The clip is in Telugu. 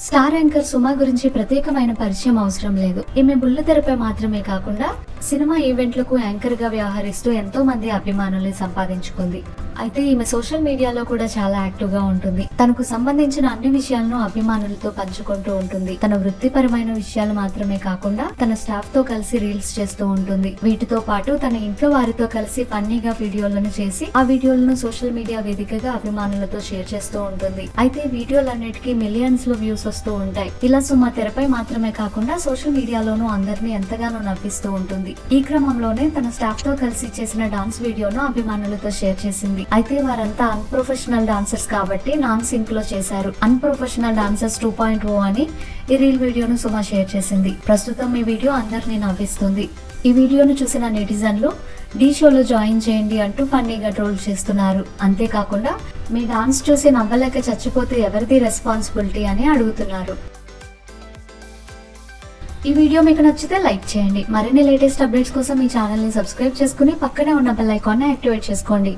స్టార్ యాంకర్ సుమ గురించి ప్రత్యేకమైన పరిచయం అవసరం లేదు. ఈమె బుల్లితెరపై మాత్రమే కాకుండా సినిమా ఈవెంట్లకు యాంకర్గా వ్యవహరిస్తూ ఎంతో మంది అభిమానుల్ని సంపాదించుకుంది. అయితే ఈమె సోషల్ మీడియాలో కూడా చాలా యాక్టివ్గా ఉంటుంది. తనకు సంబంధించిన అన్ని విషయాలను అభిమానులతో పంచుకుంటూ ఉంటుంది. తన వృత్తిపరమైన విషయాలు మాత్రమే కాకుండా తన స్టాఫ్తో కలిసి రీల్స్ చేస్తూ ఉంటుంది. వీటితో పాటు తన ఇంట్లో వారితో కలిసి ఫన్నీగా వీడియోలను చేసి ఆ వీడియోలను సోషల్ మీడియా వేదికగా అభిమానులతో షేర్ చేస్తూ ఉంటుంది. అయితే వీడియోలన్నిటికీ మిలియన్స్లో వ్యూస్ వస్తూ ఉంటాయి. ఇలా సుమ తెరపై మాత్రమే కాకుండా సోషల్ మీడియాలోనూ అందరినీ ఎంతగానో నవ్విస్తూ ఉంటుంది. ఈ క్రమంలోనే తన స్టాఫ్తో కలిసి చేసిన డాన్స్ వీడియోను అభిమానులతో షేర్ చేసింది. అయితే వారంతా అన్ప్రొఫెషనల్ డాన్సర్స్ కాబట్టి నాన్ సింక్లో చేశారు. Unprofessional dancers two point O అని ఈ రీల్ వీడియోను సుమ షేర్ చేసింది. ప్రస్తుతం ఈ వీడియో అందరినీ నవ్విస్తుంది. ఈ వీడియోను చూసిన నెటిజన్లు డీ షోలో జాయిన్ చేయండి అంటూ ఫన్నీగా ట్రోల్ చేస్తున్నారు. అంతేకాకుండా మీ డాన్స్ చూసి నవ్వలేక చచ్చిపోతే ఎవరిది రెస్పాన్సిబిలిటీ అని అడుగుతున్నారు. ఈ వీడియో మీకు నచ్చితే లైక్ చేయండి. మరిన్ని లేటెస్ట్ అప్డేట్స్ కోసం ఈ ఛానల్ని సబ్స్క్రైబ్ చేసుకుని పక్కనే ఉన్న బెల్ ఐకాన్ని యాక్టివేట్ చేసుకోండి.